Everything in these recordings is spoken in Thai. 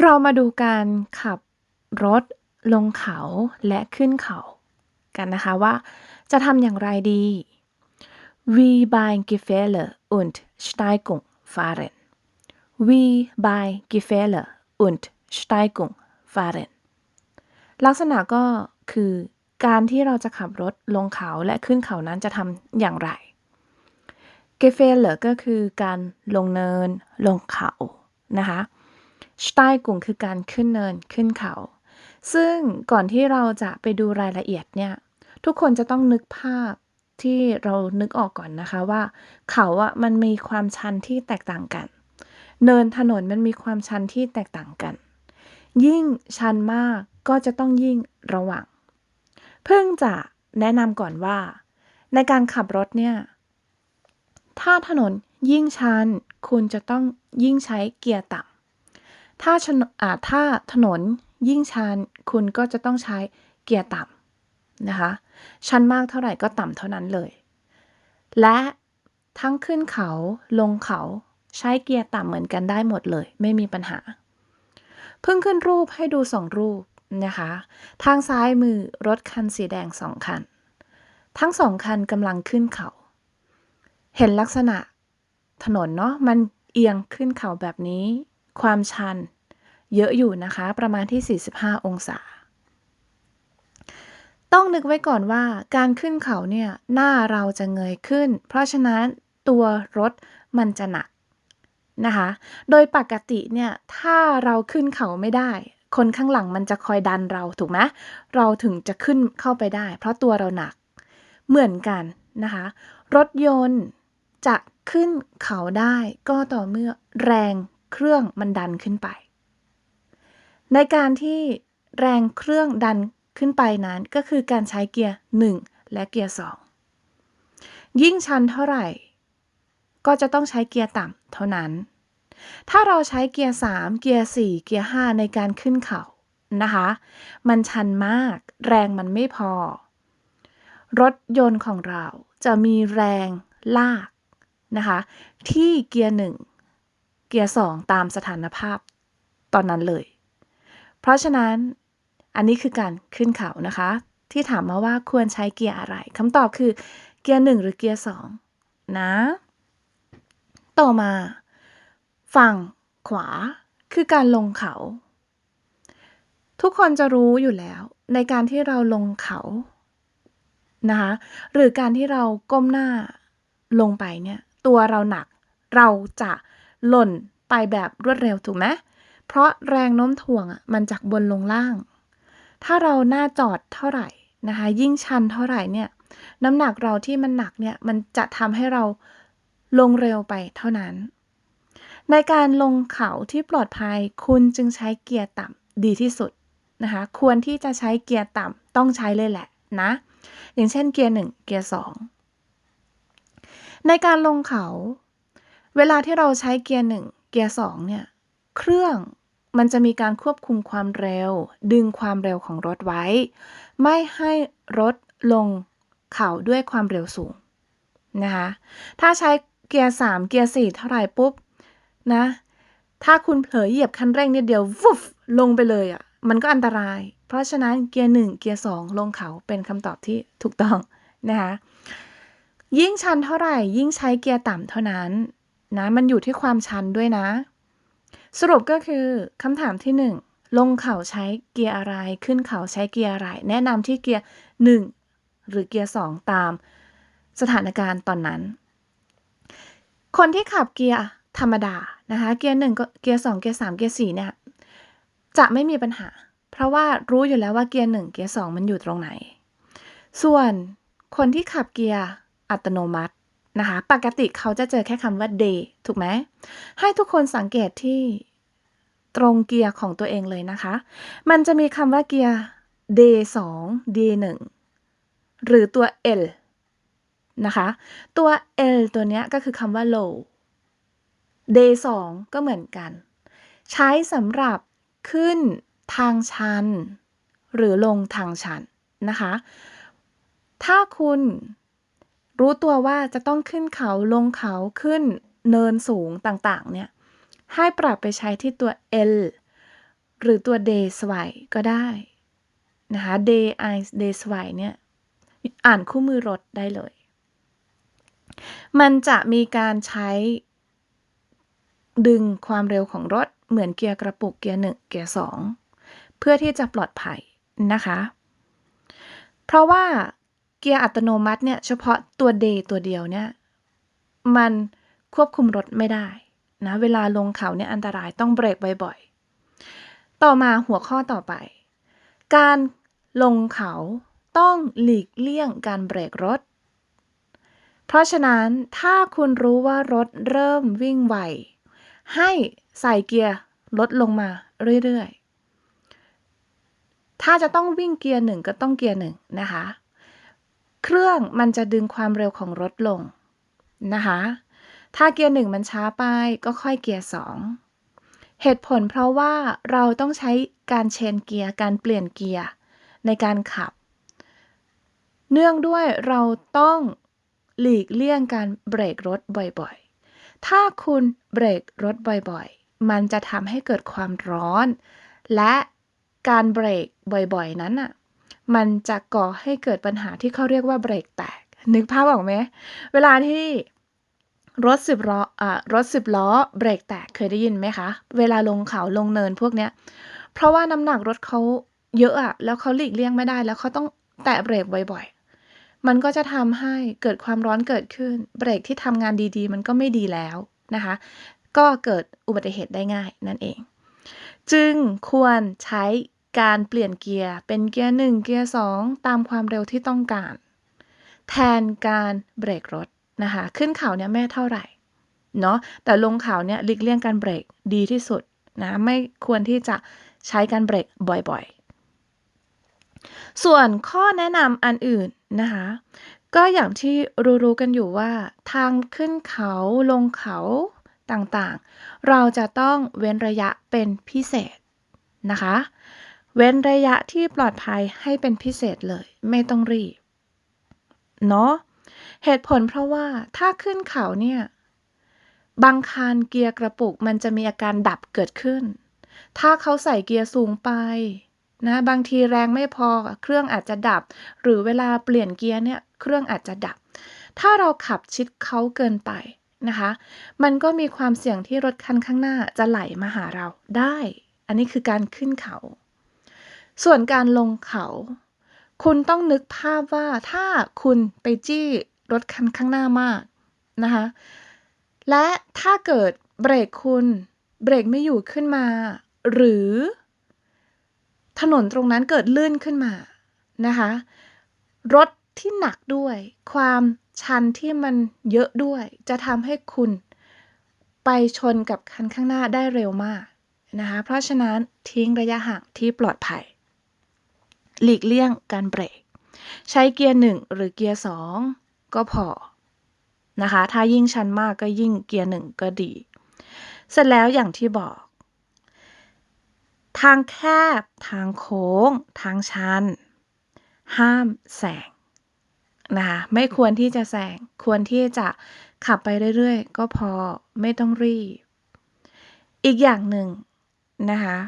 เรามาดูการขับรถลงเขาและขึ้นเขากันนะคะว่าจะทำอย่างไรดี We bei Gefälle und Steigung fahren We by Gefälle und Steigung fahren ลักษณะก็คือการที่เราจะขับรถลงเขาและขึ้นเขานั้นจะทำอย่างไร Gefälle ก็คือการลงเนินลงเขานะคะ Steigung คือการขึ้นเนินขึ้นเขา ซึ่งก่อนที่เราจะไปดูรายละเอียดเนี่ย ทุกคนจะต้องนึกภาพที่เรานึกออกก่อนนะคะว่า เขาอะมันมีความชันที่แตกต่างกัน เนินถนนมันมีความชันที่แตกต่างกัน ยิ่งชันมากก็จะต้องยิ่งระวัง เพิ่งจะแนะนำก่อนว่า ในการขับรถเนี่ย ถ้าถนนยิ่งชัน คุณจะต้องยิ่งใช้เกียร์ต่ำ ถ้าชนอ่าถ้าถนนยิ่งชันคุณก็จะต้องใช้เกียร์ต่ำนะคะ ชันมากเท่าไหร่ก็ต่ำเท่านั้นเลย และทั้งขึ้นเขาลงเขาใช้เกียร์ต่ำเหมือนกันได้หมดเลย ไม่มีปัญหา เพิ่งขึ้นรูปให้ดูสองรูปนะคะ ทางซ้ายมือรถคันสีแดงสองคัน ทั้งสองคันกำลังขึ้นเขา เห็นลักษณะถนนเนาะมันเอียงขึ้นเขาแบบนี้ ความชัน เยอะอยู่นะคะ ประมาณที่ 45 องศา ต้องนึกไว้ก่อนว่าการขึ้นเขาเนี่ยหน้าเราจะเงยขึ้น เพราะฉะนั้นตัวรถมันจะหนักนะคะ โดยปกติเนี่ยถ้าเราขึ้นเขาไม่ได้ คนข้างหลังมันจะคอยดันเราถูกไหมเราถึงจะขึ้นเข้าไปได้ เพราะตัวเราหนักเหมือนกันนะคะ รถยนต์จะขึ้นเขาได้ก็ต่อเมื่อแรงเครื่องมันดันขึ้นไป ในการที่แรงเครื่องดันขึ้นไปนั้นก็คือการใช้เกียร์ 1 และเกียร์ 2 ยิ่งชันเท่าไหร่ ก็จะต้องใช้เกียร์ต่ำเท่านั้น ถ้าเราใช้เกียร์ 3 เกียร์ 4 เกียร์ 5 ในการขึ้นเขานะคะ มันชันมาก แรงมันไม่พอ รถยนต์ของเราจะมีแรงลากนะคะ ที่เกียร์ 1 เกียร์ 2 ตามสถานภาพตอนนั้นเลย เพราะฉะนั้นอันนี้คือการขึ้นเขานะคะ ที่ถามมาว่าควรใช้เกียร์อะไรคำตอบคือเกียร์1หรือเกียร์2นะ ต่อมา ฝั่งขวาคือการลงเขา ทุกคนจะรู้อยู่แล้ว ในการที่เราลงเขานะคะหรือการที่เราก้มหน้าลงไปเนี่ย ตัวเราหนักเราจะหล่นไปแบบรวดเร็วถูกไหม เพราะแรงโน้มถ่วงอะมันจากบนลงล่าง ถ้าเราหน้าจอดเท่าไหร่นะคะ ยิ่งชันเท่าไหร่เนี่ยน้ำหนักเราที่มันหนักเนี่ยมันจะทำให้เราลงเร็วไปเท่านั้น ในการลงเขาที่ปลอดภัยคุณจึงใช้เกียร์ต่ำดีที่สุดนะคะ ควรที่จะใช้เกียร์ต่ำต้องใช้เลยแหละนะ อย่างเช่นเกียร์หนึ่งเกียร์สองในการลงเขา เวลาที่เราใช้เกียร์หนึ่งเกียร์สองเนี่ย เครื่องมันจะมีการควบคุมความเร็ว ดึงความเร็วของรถไว้ ไม่ให้รถลงเขาด้วยความเร็วสูงนะคะถ้าใช้เกียร์สามเกียร์สี่เท่าไหร่ปุ๊บนะ ถ้าคุณเผลอเหยียบคันเร่งนิดเดียววุบลงไปเลยอะ่ะ มันก็อันตราย เพราะฉะนั้นเกียร์หนึ่งเกียร์สองลงเขาเป็นคำตอบที่ถูกต้องนะคะยิ่งชันเท่าไหร่ยิ่งใช้เกียร์ต่ำเท่านั้นนะมันอยู่ที่ความชันด้วยนะ สรุปก็คือคำถามที่ 1 ลงเขาใช้เกียร์อะไร ขึ้นเขาใช้เกียร์อะไร แนะนำที่เกียร์ 1 หรือเกียร์ 2 ตามสถานการณ์ตอนนั้น คนที่ขับเกียร์ธรรมดานะคะ เกียร์หนึ่งก็เกียร์สองเกียร์สามเกียร์สี่เนี่ยจะไม่มีปัญหา เพราะว่ารู้อยู่แล้วว่าเกียร์หนึ่งเกียร์สองมันอยู่ตรงไหน ส่วนคนที่ขับเกียร์อัตโนมัติ นะคะ ปกติเขาจะเจอแค่คำว่า day ถูกไหม ให้ทุกคนสังเกตที่ตรงเกียร์ของตัวเองเลยนะคะ มันจะมีคำว่าเกียร์ day 2 day 1หรือตัว L นะคะ ตัว L ตัวนี้ก็คือคำว่า low day 2ก็เหมือนกัน ใช้สำหรับขึ้นทางชัน หรือลงทางชันนะคะ ถ้าคุณ รู้ตัวว่าจะต้องขึ้นเขาลงเขาขึ้นเนินสูงต่างๆ เนี่ย ให้ปรับไปใช้ที่ตัว L หรือตัว day swipe ก็ได้นะคะ day eyes day swipe เนี่ย อ่านคู่มือรถได้เลย มันจะมีการใช้ดึงความเร็วของรถเหมือนเกียร์กระปุกเกียร์หนึ่งเกียร์สองเพื่อที่จะปลอดภัยนะคะ เพราะว่า เกียร์อัตโนมัติเนี่ยเฉพาะตัว D ตัวเดียวเนี่ยมันควบคุมรถไม่ได้นะเวลาลงเขาเนี่ยอันตรายต้องเบรกบ่อยๆ ต่อมาหัวข้อต่อไป การลงเขาต้องหลีกเลี่ยงการเบรกรถ เพราะฉะนั้นถ้าคุณรู้ว่ารถเริ่มวิ่งไว ให้ใส่เกียร์ลดลงมาเรื่อยๆ ถ้าจะต้องวิ่งเกียร์หนึ่งก็ต้องเกียร์หนึ่งนะคะ เครื่องมันจะดึงความเร็วของรถลงนะคะ ถ้าเกียร์หนึ่งมันช้าไปก็ค่อยเกียร์สองเหตุผลเพราะว่าเราต้องใช้การเชนเกียร์ การเปลี่ยนเกียร์ในการขับ เนื่องด้วยเราต้องหลีกเลี่ยงการเบรกรถบ่อยๆ ถ้าคุณเบรกรถบ่อยๆ มันจะทำให้เกิดความร้อน และการเบรกบ่อยๆ นั้นอะ มันจะก่อให้เกิดปัญหาที่เขาเรียกว่าเบรกแตก นึกภาพออกไหม เวลาที่รถสิบล้ออ่ารถสิบล้อเบรกแตกเคยได้ยินไหมคะ เวลาลงเขาลงเนินพวกเนี้ย เพราะว่าน้ำหนักรถเขาเยอะอะแล้วเขาหลีกเลี่ยงไม่ได้ แล้วเขาต้องแตะเบรกบ่อยๆ มันก็จะทำให้เกิดความร้อนเกิดขึ้น เบรกที่ทำงานดีๆ มันก็ไม่ดีแล้วนะคะ ก็เกิดอุบัติเหตุได้ง่ายนั่นเอง จึงควรใช้ การเปลี่ยนเกียร์เป็นเกียร์หนึ่งเกียร์สองตามความเร็วที่ต้องการ แทนการเบรกรถนะคะ ขึ้นเขาเนี่ยแม่เท่าไหร่เนาะแต่ลงเขาเนี่ยหลีกเลี่ยงการเบรกดีที่สุดนะไม่ควรที่จะใช้การเบรกบ่อยๆ ส่วนข้อแนะนำอันอื่นนะคะก็อย่างที่รู้ๆกันอยู่ว่า ทางขึ้นเขาลงเขาต่างๆ เราจะต้องเว้นระยะเป็นพิเศษนะคะ เว้นระยะที่ปลอดภัยให้เป็นพิเศษเลย ไม่ต้องรีบ เนาะเหตุผลเพราะว่าถ้าขึ้นเขาเนี่ย บางคันเกียร์กระปุกมันจะมีอาการดับเกิดขึ้น ถ้าเขาใส่เกียร์สูงไปนะบางทีแรงไม่พอเครื่องอาจจะดับ หรือเวลาเปลี่ยนเกียร์เนี่ยเครื่องอาจจะดับ ถ้าเราขับชิดเขาเกินไปนะคะ มันก็มีความเสี่ยงที่รถคันข้างหน้าจะไหลมาหาเราได้ อันนี้คือการขึ้นเขา ส่วนการลงเขา คุณต้องนึกภาพว่าถ้าคุณไปจี้รถคันข้างหน้ามากนะคะ และถ้าเกิดเบรกคุณเบรกไม่อยู่ขึ้นมา หรือ ถนนตรงนั้นเกิดลื่นขึ้นมานะคะ รถที่หนักด้วย ความชันที่มันเยอะด้วย จะทำให้คุณไปชนกับคันข้างหน้าได้เร็วมากนะคะ เพราะฉะนั้นทิ้งระยะห่างที่ปลอดภัย หลีกเลี่ยงการเบรก ใช้เกียร์หนึ่งหรือเกียร์สองก็พอนะคะ ถ้ายิ่งชันมากก็ยิ่งเกียร์หนึ่งก็ดี เสร็จแล้วอย่างที่บอก ทางแคบ ทางโค้ง ทางชัน ห้ามแซงนะคะไม่ควรที่จะแซงควรที่จะขับไปเรื่อยๆ ก็พอไม่ต้องรีบ อีกอย่างหนึ่งนะคะ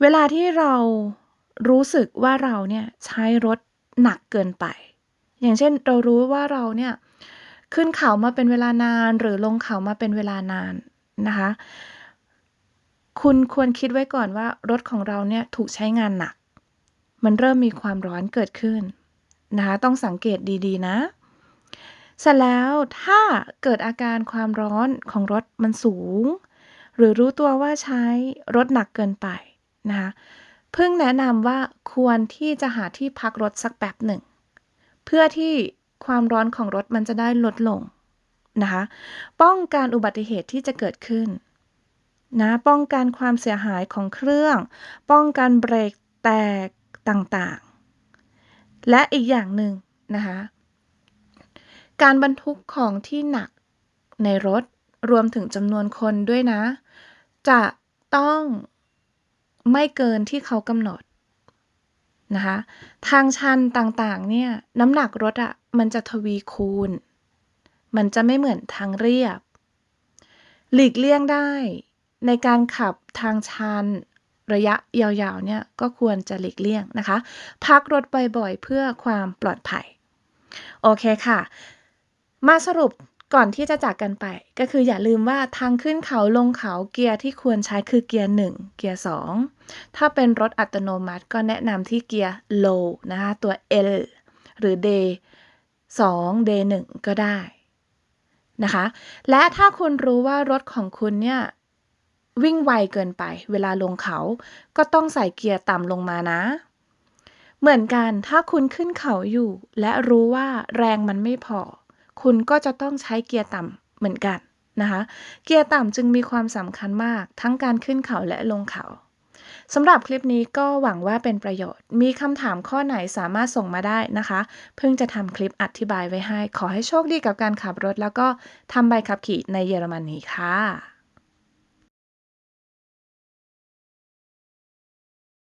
เวลาที่เรา รู้สึกว่าเราเนี่ยใช้รถหนักเกินไป อย่างเช่นเรารู้ว่าเราเนี่ยขึ้นเขามาเป็นเวลานานหรือลงเขามาเป็นเวลานานนะคะ คุณควรคิดไว้ก่อนว่ารถของเราเนี่ยถูกใช้งานหนัก มันเริ่มมีความร้อนเกิดขึ้นนะคะต้องสังเกตดีๆนะเสร็จแล้วถ้าเกิดอาการความร้อนของรถมันสูง หรือรู้ตัวว่าใช้รถหนักเกินไปนะคะ เพิ่งแนะนำว่าควรที่จะหาที่พักรถสักแป๊บหนึ่ง เพื่อที่ความร้อนของรถมันจะได้ลดลงนะคะ ป้องกันอุบัติเหตุที่จะเกิดขึ้นนะป้องกันความเสียหายของเครื่อง ป้องกันเบรกแตกต่างๆ และอีกอย่างหนึ่งนะคะการบรรทุกของที่หนักในรถรวมถึงจำนวนคนด้วยนะ จะต้อง ไม่เกินที่เขากำหนดนะคะทางชันต่างๆเนี่ยน้ำหนักรถอะ่ะมันจะทวีคูณ มันจะไม่เหมือนทางเรียบ หลีกเลี่ยงได้ในการขับทางชันระยะยาวๆเนี่ยก็ควรจะหลีกเลี่ยงนะคะ พักรถบ่อยๆ เพื่อความปลอดภัย โอเคค่ะ มาสรุป ก่อนที่จะจากกันไป ก็คืออย่าลืมว่าทางขึ้นเขาลงเขาเกียร์ที่ควรใช้คือเกียร์ 1 เกียร์ 2 ถ้าเป็นรถอัตโนมัติก็แนะนำที่เกียร์ low นะคะตัว L หรือ day 2 day 1 ก็ได้นะคะ และถ้าคุณรู้ว่ารถของคุณเนี่ยวิ่งไวเกินไป เวลาลงเขา ก็ต้องใส่เกียร์ต่ำลงมานะ เหมือนกันถ้าคุณขึ้นเขาอยู่ และรู้ว่าแรงมันไม่พอ คุณก็จะต้องใช้เกียร์ต่ำเหมือนกันนะคะ เกียร์ต่ำจึงมีความสำคัญมาก ทั้งการขึ้นเขาและลงเขาสำหรับคลิปนี้ก็หวังว่าเป็นประโยชน์ มีคำถามข้อไหนสามารถส่งมาได้นะคะ เพิ่งจะทำคลิปอธิบายไว้ให้ ขอให้โชคดีกับการขับรถ แล้วก็ทำใบขับขี่ในเยอรมนีค่ะ